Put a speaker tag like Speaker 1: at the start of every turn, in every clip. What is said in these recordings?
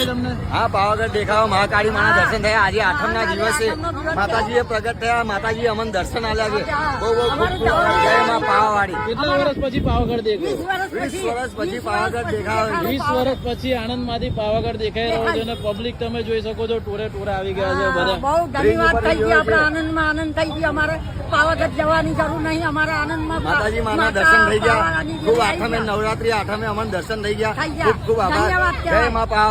Speaker 1: હા પાવાગઢ દેખાવા મહાકાળી માના દર્શન થયા. આજે આઠમના દિવસે માતાજીએ પ્રગટ થયા. માતાજી અમને દર્શન આલ્યા છે. બહુ બહુ ખૂબ ખૂબ જય માં
Speaker 2: કેટલા વર્ષ પછી પાવાગઢ દેખાય?
Speaker 1: વીસ વર્ષ પછી. પાવાગઢ દેખાવા
Speaker 2: વીસ વર્ષ પછી આણંદમાંથી પાવાગઢ દેખાઈ રહ્યો છે અને પબ્લિક તમે જોઈ શકો છો ટોરે ટોરે આવી ગયા છે બધા.
Speaker 3: બહુ ધન્યવાદ થઈ ગયો આપણે આનંદમાં આનંદ થઈ ગયો. અમારે પાવાગઢ જવાની જરૂર નહીં. અમારે આનંદમાં
Speaker 1: માતાજી માના દર્શન થઈ ગયા. ખૂબ આઠમે નવરાત્રી આઠમે અમને દર્શન થઈ ગયા. ખૂબ ખૂબ આભાર. જય માં
Speaker 2: માતા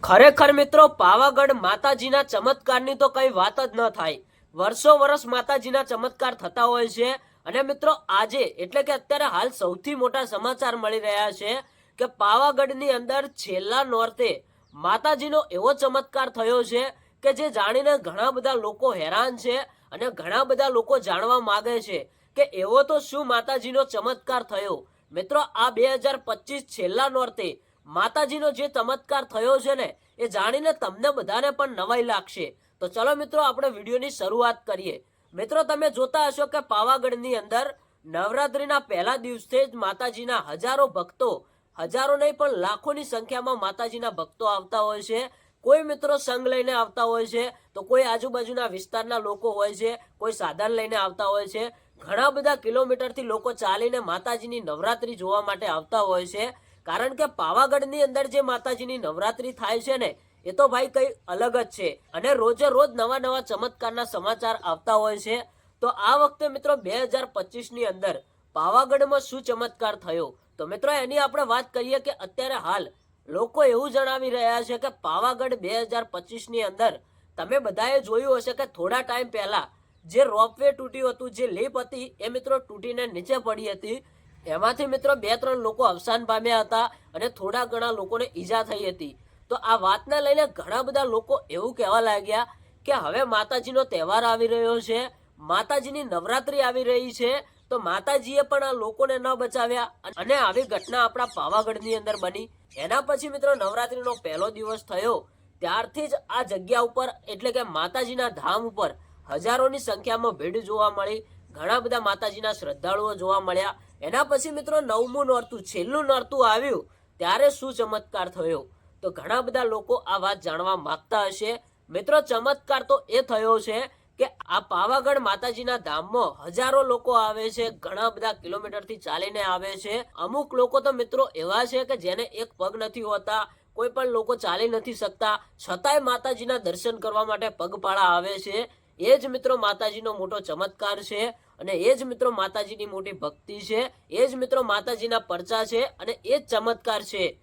Speaker 4: ખરેખર મિત્રો, પાવાગઢ માતાજીના ચમત્કારની તો કઈ વાત જ ન થાય. વર્ષો વર્ષ માતાજીના ચમત્કાર થતા હોય છે. અને મિત્રો, આજે, એટલે કે અત્યારે હાલ સૌથી મોટા સમાચાર મળી રહ્યા છે કે પાવાગઢની અંદર છેલ્લા નોરતે માતાજીનો એવો ચમત્કાર થયો છે કે જે જાણીને ઘણા બધા લોકો હેરાન છે અને ઘણા બધા લોકો જાણવા માગે છે કે એવો તો શું માતાજીનો ચમત્કાર થયો. મિત્રો, આ બે હજાર પચીસ છેલ્લા નોરતે માતાજીનો જે ચમત્કાર થયો છે ને, એ જાણીને તમને બધાને પણ નવાઈ લાગશે. તો ચલો મિત્રો, આપણે વિડીયોની શરૂઆત કરીએ. મિત્રો, તમે જોતા હશો કે પાવાગઢની અંદર નવરાત્રિના પહેલા દિવસે જ માતાજીના હજારો ભક્તો, હજારો નહીં પણ લાખોની સંખ્યામાં માતાજીના ભક્તો આવતા હોય છે. કોઈ મિત્રો સંઘ લઈને આવતા હોય છે, તો કોઈ આજુબાજુના વિસ્તારના લોકો હોય છે, કોઈ સાધન લઈને આવતા હોય છે. ઘણા બધા કિલોમીટરથી લોકો ચાલીને માતાજીની નવરાત્રી જોવા માટે આવતા હોય છે. કારણ કે પાવાગઢની અંદર જે માતાજીની નવરાત્રી થાય છે ને, એ તો ભાઈ કઈ અલગ જ છે. અને રોજે રોજ નવા નવા ચમત્કારના સમાચાર આવતા હોય છે. તો આ વખતે મિત્રો બે હજારની અંદર પાવાગઢમાં શું ચમત્કાર થયો? તો મિત્રો એની આપણે વાત કરીએ કે અત્યારે હાલ લોકો એવું જણાવી રહ્યા છે કે પાવાગઢ બે હજારની અંદર તમે બધાએ જોયું હશે કે થોડા ટાઈમ પહેલા જે રોપવે તૂટ્યું હતું, જે લીપ હતી, એ મિત્રો તૂટીને નીચે પડી હતી. એમાંથી મિત્રો બે ત્રણ લોકો અવસાન પામ્યા હતા અને થોડા ઘણા લોકોને ઈજા થઈ હતી. તો આ વાતને લઈને ઘણા બધા લોકો એવું કહેવા લાગ્યા કે હવે માતાજીનો તહેવાર આવી રહ્યો છે, માતાજીની નવરાત્રી આવી રહી છે, તો માતાજીએ પણ આ લોકોને ન બચાવ્યા અને આવી ઘટના આપણા પાવાગઢની અંદર બની. એના પછી મિત્રો નવરાત્રીનો પહેલો દિવસ થયો. ત્યારથી જ આ જગ્યા ઉપર, એટલે કે માતાજીના ધામ ઉપર, હજારોની સંખ્યામાં ભીડ જોવા મળી. ઘણા બધા માતાજીના શ્રદ્ધાળુઓ જોવા મળ્યા. એના પછી મિત્રો નવમું નોરતું, છેલ્લું નોરતું આવ્યું, ત્યારે શું ચમત્કાર થયો? તો ઘણા બધા લોકો આ વાત જાણવા માંગતા હશે. મિત્રો, ચમત્કાર તો એ થયો છે કે આ પાવાગઢ માતાજીના ધામમાં હજારો લોકો આવે છે, ઘણા બધા કિલોમીટરથી ચાલીને આવે છે. અમુક લોકો તો મિત્રો એવા છે કે જેને એક પગ નથી હોતા, કોઈ પણ લોકો ચાલી નથી શકતા. છતાંય માતાજીના દર્શન કરવા માટે પગપાળા આવે છે. એ જ મિત્રો માતાજીનો મોટો ચમત્કાર છે અને એ જ મિત્રો માતાજીની મોટી ભક્તિ છે. એ જ મિત્રો માતાજીના પરચા છે અને એ જ ચમત્કાર છે.